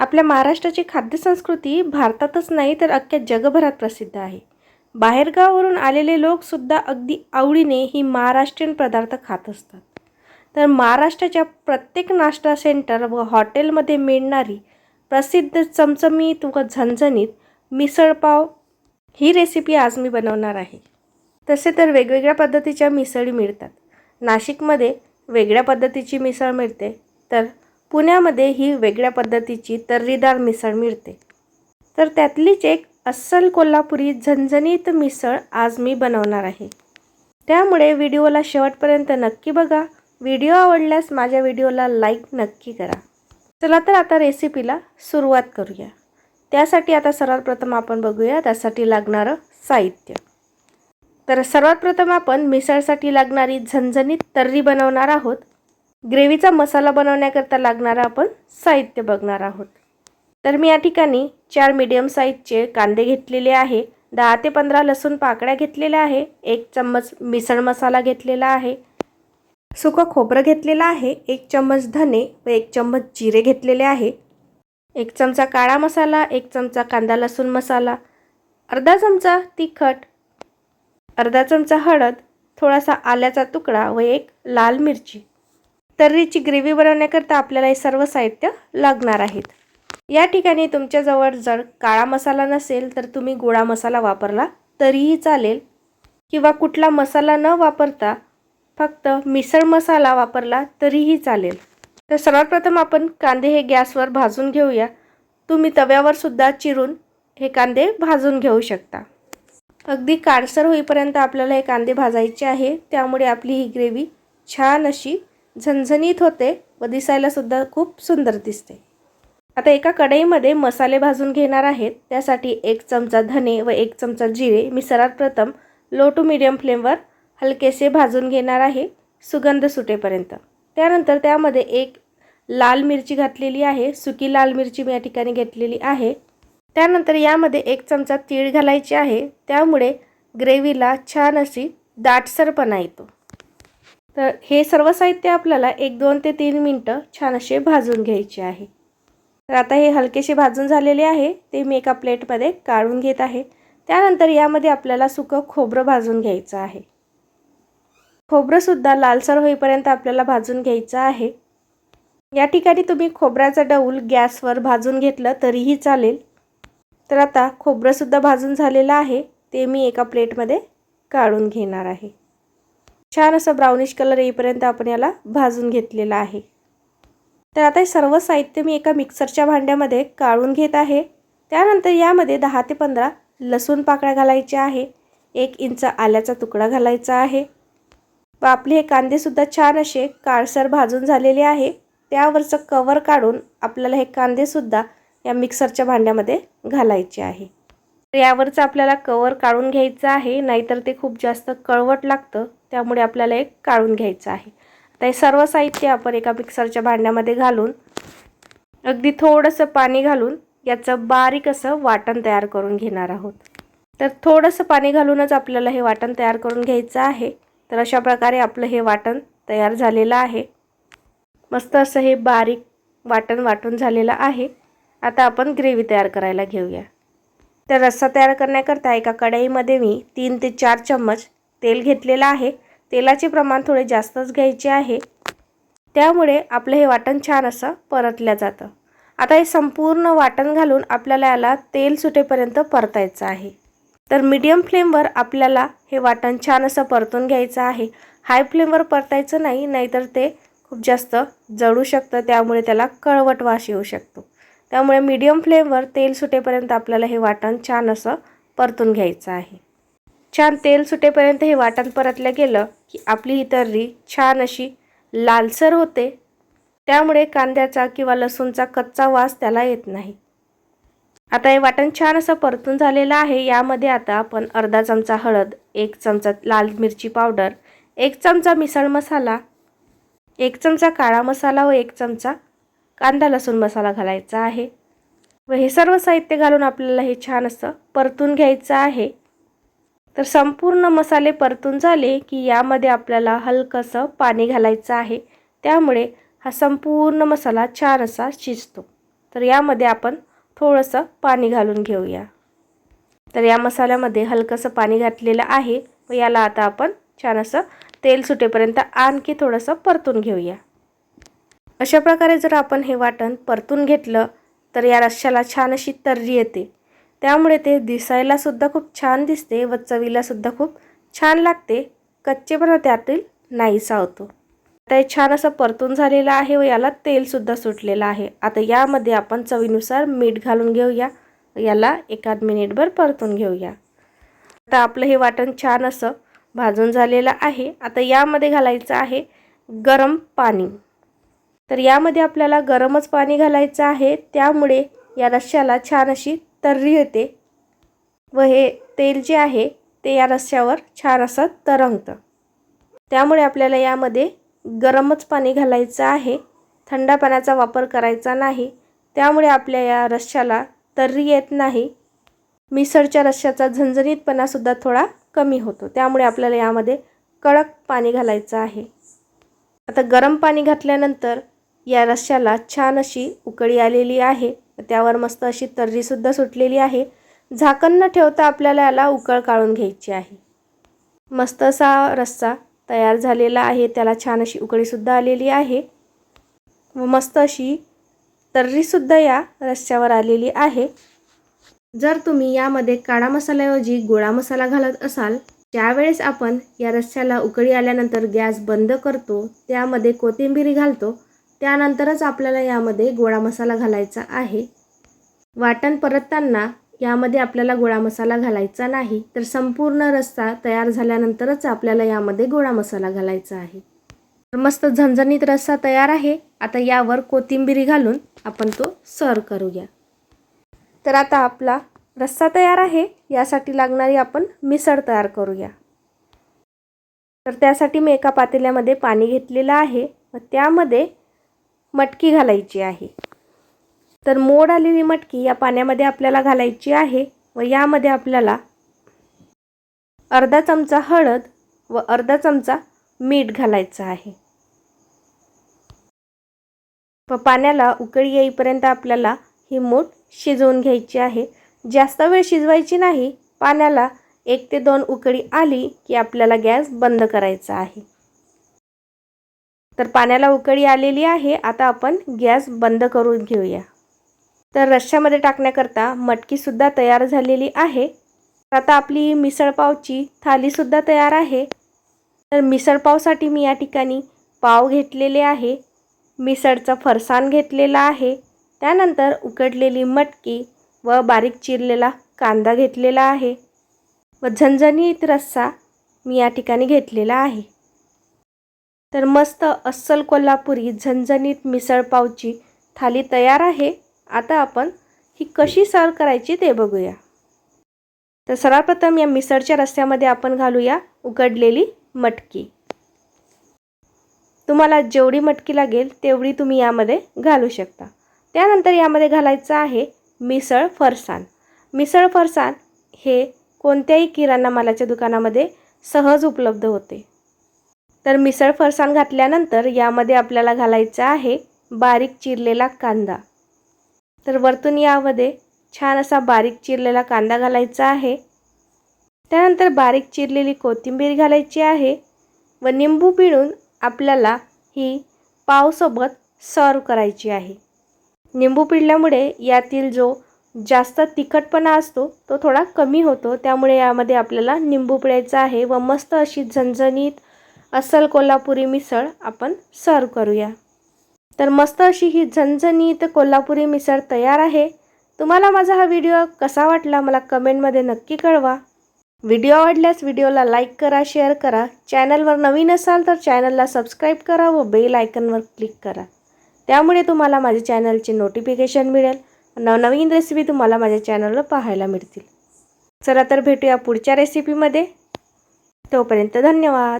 आपल्या महाराष्ट्राची खाद्यसंस्कृती भारतातच नाही तर अख्ख्या जगभरात प्रसिद्ध आहे. बाहेरगावावरून आलेले लोकसुद्धा अगदी आवडीने ही महाराष्ट्रीयन पदार्थ खात असतात. तर महाराष्ट्राच्या प्रत्येक नाश्ता सेंटर व हॉटेलमध्ये मिळणारी प्रसिद्ध चमचमीत व झणझणीत मिसळपाव ही रेसिपी आज मी बनवणार आहे. तसे तर वेगवेगळ्या पद्धतीच्या मिसळी मिळतात. नाशिकमध्ये वेगळ्या पद्धतीची मिसळ मिळते. तर पुण्यामध्ये ही वेगळ्या पद्धतीची तर्रीदार मिसळ मिळते. तर त्यातलीच एक अस्सल कोल्हापुरी झणझणीत मिसळ आज मी बनवणार आहे. त्यामुळे व्हिडिओला शेवटपर्यंत नक्की बघा. व्हिडिओ आवडल्यास माझ्या व्हिडिओला लाईक नक्की करा. चला तर आता रेसिपीला सुरुवात करूया. त्यासाठी आता सर्वात प्रथम आपण बघूया त्यासाठी लागणारं साहित्य. तर सर्वात प्रथम आपण मिसळसाठी लागणारी झणझणीत तर्री बनवणार आहोत. ग्रेव्हीचा मसाला बनवण्याकरता लागणारं आपण साहित्य बघणार आहोत. तर मी या ठिकाणी चार मीडियम साईजचे कांदे घेतलेले आहे. दहा ते पंधरा लसूण पाकळ्या घेतलेल्या आहे. एक चम्मच मिसळ मसाला घेतलेला आहे. सुकं खोबरं घेतलेलं आहे. एक चम्मच धने व एक चम्मच जिरे घेतलेले आहे. एक चमचा काळा मसाला एक चमचा कांदा लसूण मसाला अर्धा चमचा तिखट अर्धा चमचा हळद थोडासा आल्याचा तुकडा व एक लाल मिरची. तर्रीची ग्रेव्ही बनवण्याकरता आपल्याला हे सर्व साहित्य लागणार आहेत. या ठिकाणी तुमच्याजवळ जर काळा मसाला नसेल तर तुम्ही गोळा मसाला वापरला तरीही चालेल. किंवा कुठला मसाला न वापरता फक्त मिसळ मसाला वापरला तरीही चालेल. तर सर्वात प्रथम आपण कांदे हे गॅसवर भाजून घेऊया. तुम्ही तव्यावरसुद्धा चिरून हे कांदे भाजून घेऊ शकता. अगदी काळसर होईपर्यंत आपल्याला हे कांदे भाजायचे आहे. त्यामुळे आपली ही ग्रेव्ही छान अशी झणझणीत होते व दिसायलासुद्धा खूप सुंदर दिसते. आता एका कढईमध्ये मसाले भाजून घेणार आहेत. त्यासाठी एक चमचा धने व एक चमचा जिरे मी सर्वात प्रथम लो टू मिडियम फ्लेमवर हलकेसे भाजून घेणार आहे. सुगंध सुटेपर्यंत. त्यानंतर त्यामध्ये एक लाल मिरची घातलेली आहे. सुकी लाल मिरची मी या ठिकाणी घेतलेली आहे. त्यानंतर यामध्ये एक चमचा तीळ घालायची आहे. त्यामुळे ग्रेव्हीला छान अशी दाटसरपणा येतो. तर हे सर्व साहित्य आपल्याला एक दोन ते तीन मिनटं छान असे भाजून घ्यायचे आहे. तर आता हे हलकेसे भाजून झालेले आहे. ते मी एका प्लेटमध्ये काढून घेत आहे. त्यानंतर यामध्ये आपल्याला सुकं खोबरं भाजून घ्यायचं आहे. खोबरंसुद्धा लालसर होईपर्यंत आपल्याला भाजून घ्यायचं आहे. या ठिकाणी तुम्ही खोबऱ्याचा डौल गॅसवर भाजून घेतलं तरीही चालेल. तर आता खोबरंसुद्धा भाजून झालेलं आहे. ते मी एका प्लेटमध्ये काढून घेणार आहे. छान असं ब्राउनिश कलर येईपर्यंत आपण याला भाजून घेतलेलं आहे. तर आता हे सर्व साहित्य मी एका मिक्सरच्या भांड्यामध्ये काढून घेत आहे. त्यानंतर यामध्ये दहा ते पंधरा लसूण पाकळ्या घालायच्या आहे. एक इंच आल्याचा तुकडा घालायचा आहे. व आपले हे कांदेसुद्धा छान असे काळसर भाजून झालेले आहे. त्यावरचं कवर काढून आपल्याला हे कांदेसुद्धा या मिक्सरच्या भांड्यामध्ये घालायचे आहे. तर यावरचं आपल्याला कवर काढून घ्यायचं आहे. नाहीतर ते खूप जास्त कळवट लागतं. त्यामुळे आपल्याला एक काढून घ्यायचं आहे. आता हे सर्व साहित्य आपण एका मिक्सरच्या भांड्यामध्ये घालून अगदी थोडंसं पाणी घालून याचं बारीक असं वाटण तयार करून घेणार आहोत. तर थोडंसं पाणी घालूनच आपल्याला हे वाटण तयार करून घ्यायचं आहे. तर अशा प्रकारे आपलं हे वाटण तयार झालेलं आहे. मस्त असं हे बारीक वाटण वाटून झालेलं आहे. आता आपण ग्रेव्ही तयार करायला घेऊया. तर रस्सा तयार करण्याकरता एका कढईमध्ये मी तीन ते चार चम्मच तेल घेतलेलं आहे. तेलाचे प्रमाण थोडे जास्तच घ्यायचे आहे. त्यामुळे आपलं हे वाटण छान असं परतलं जातं. आता हे संपूर्ण वाटण घालून आपल्याला याला तेल सुटेपर्यंत परतायचं आहे. तर मीडियम फ्लेमवर आपल्याला हे वाटण छान असं परतून घ्यायचं आहे. हाय फ्लेमवर परतायचं नाही नाहीतर ते खूप जास्त जळू शकतं त्यामुळे त्याला कळवट वास येऊ शकतो. त्यामुळे मीडियम फ्लेमवर तेल सुटेपर्यंत आपल्याला हे वाटण छान असं परतून घ्यायचं आहे. छान तेल सुटेपर्यंत हे वाटण परतलं गेलं की आपली ही तर्री छान अशी लालसर होते. त्यामुळे कांद्याचा किंवा लसूणचा कच्चा वास त्याला येत नाही. आता हे वाटण छान असं परतून झालेलं आहे. यामध्ये आता आपण अर्धा चमचा हळद एक चमचा लाल मिरची पावडर एक चमचा मिसळ मसाला एक चमचा काळा मसाला व एक चमचा कांदा लसूण मसाला घालायचा आहे. व हे सर्व साहित्य घालून आपल्याला हे छान असं परतून घ्यायचं आहे. तर संपूर्ण मसाले परतून झाले की यामध्ये आपल्याला हलकंसं पाणी घालायचं आहे. त्यामुळे हा संपूर्ण मसाला छान असा शिजतो. तर यामध्ये आपण थोडंसं पाणी घालून घेऊया. तर या मसाल्यामध्ये हलकंसं पाणी घातलेलं आहे व याला आता आपण छान असं तेल सुटेपर्यंत आणखी थोडंसं परतून घेऊया. अशा प्रकारे जर आपण हे वाटण परतून घेतलं तर या रश्श्याला छान अशी तर्री येते. त्यामुळे ते दिसायलासुद्धा खूप छान दिसते व चवीलासुद्धा खूप छान लागते. कच्चेपणा त्यातील नाहीसा होतो. आता हे छान असं परतून झालेलं आहे व याला तेलसुद्धा सुटलेलं आहे. आता यामध्ये आपण चवीनुसार मीठ घालून घेऊया. याला एकाद मिनिटभर परतून घेऊया. आता आपलं हे वाटण छान असं भाजून झालेलं आहे. आता यामध्ये घालायचं आहे गरम पाणी. तर यामध्ये आपल्याला गरमच पाणी घालायचं आहे. त्यामुळे या रश्याला छान अशी तर्री येते व हे तेल जे आहे ते या रस्स्यावर छान असं तरंगतं. त्यामुळे आपल्याला यामध्ये गरमच पाणी घालायचं आहे. थंड पाण्याचा वापर करायचा नाही. त्यामुळे आपल्या या रश्श्याला तर्री येत नाही. मिसळच्या रश्श्याचा झणझणीतपणासुद्धा थोडा कमी होतो. त्यामुळे आपल्याला यामध्ये कडक पाणी घालायचं आहे. आता गरम पाणी घातल्यानंतर या रश्श्याला छान अशी उकळी आलेली आहे. त्यावर मस्त अशी तर्रीसुद्धा सुटलेली आहे. झाकण न ठेवता आपल्याला याला उकळ काढून घ्यायची आहे. मस्त असा रस्सा तयार झालेला आहे. त्याला छान अशी उकळीसुद्धा आलेली आहे. व मस्त अशी तर्रीसुद्धा या रस्स्यावर आलेली आहे. जर तुम्ही यामध्ये काळा मसाल्याऐवजी गोळा मसाला घालत असाल ज्यावेळेस आपण या रस्स्याला उकळी आल्यानंतर गॅस बंद करतो. त्यामध्ये कोथिंबीरी घालतो. त्यानंतरच आपल्याला यामध्ये गोळा मसाला घालायचा आहे. वाटण परतताना यामध्ये आपल्याला गोळा मसाला घालायचा नाही तर संपूर्ण रस्सा तयार झाल्यानंतरच आपल्याला यामध्ये गोळा मसाला घालायचा आहे. तर मस्त झणझणीत रस्सा तयार आहे. आता यावर कोथिंबिरी घालून आपण तो सर्व करूया. तर आता आपला रस्सा तयार आहे. यासाठी लागणारी आपण मिसळ तयार करूया. तर त्यासाठी मी एका पातेल्यामध्ये पाणी घेतलेलं आहे. व त्यामध्ये मटकी घालायची आहे. तर मोड आलेली मटकी या पाण्यामध्ये आपल्याला घालायची आहे व यामध्ये आपल्याला अर्धा चमचा हळद व अर्धा चमचा मीठ घालायचं आहे. व पाण्याला उकळी येईपर्यंत आपल्याला ही मूठ शिजवून घ्यायची आहे. जास्त वेळ शिजवायची नाही. पाण्याला एक ते दोन उकळी आली की आपल्याला गॅस बंद करायचा आहे. तर पाण्याला उकळी आलेली आहे. आता आपण गॅस बंद करून घेऊया. तर रश्श्यामध्ये टाकण्याकरता मटकीसुद्धा तयार झालेली आहे. आता आपली मिसळपावची थालीसुद्धा तयार आहे. तर मिसळपावसाठी मी या ठिकाणी पाव घेतलेले आहे. मिसळचं फरसाण घेतलेला आहे. त्यानंतर उकडलेली मटकी व बारीक चिरलेला कांदा घेतलेला आहे. व झणझणीत रस्सा मी या ठिकाणी घेतलेला आहे. तर मस्त अस्सल कोल्हापुरी झणझणीत मिसळपावची थाली तयार आहे. आता आपण ही कशी सर्व करायची ते बघूया. तर सर्वप्रथम या मिसळच्या रस्त्यामध्ये आपण घालूया उकडलेली मटकी. तुम्हाला जेवढी मटकी लागेल तेवढी तुम्ही यामध्ये घालू शकता. त्यानंतर यामध्ये घालायचं आहे मिसळ फरसाण. मिसळ फरसाण हे कोणत्याही किराणा मालाच्या दुकानामध्ये सहज उपलब्ध होते. तर मिसळ फरसाण घातल्यानंतर यामध्ये आपल्याला घालायचं आहे बारीक चिरलेला कांदा. तर वरतून यामध्ये छान असा बारीक चिरलेला कांदा घालायचा आहे. त्यानंतर बारीक चिरलेली कोथिंबीर घालायची आहे व निंबू पिळून आपल्याला ही पावसोबत सर्व करायची आहे. निंबू पिळल्यामुळे यातील जो जास्त तिखटपणा असतो तो थोडा कमी होतो. त्यामुळे यामध्ये आपल्याला निंबू पिळायचा आहे व मस्त अशी झणझणीत अस्सल कोल्हापुरी मिसळ आपण सर्व करूया. तर मस्त अशी ही झणझणीत कोल्हापुरी मिसळ तयार आहे. तुम्हाला माझा हा व्हिडिओ कसा वाटला मला कमेंटमध्ये नक्की कळवा. व्हिडिओ आवडल्यास व्हिडिओला लाईक करा शेअर करा. चॅनलवर नवीन असाल तर चॅनलला सबस्क्राईब करा व बेल आयकनवर क्लिक करा. त्यामुळे तुम्हाला माझ्या चॅनलचे नोटिफिकेशन मिळेल. नवनवीन रेसिपी तुम्हाला माझ्या चॅनलवर पाहायला मिळतील. चला तर भेटूया पुढच्या रेसिपीमध्ये तोपर्यंत धन्यवाद.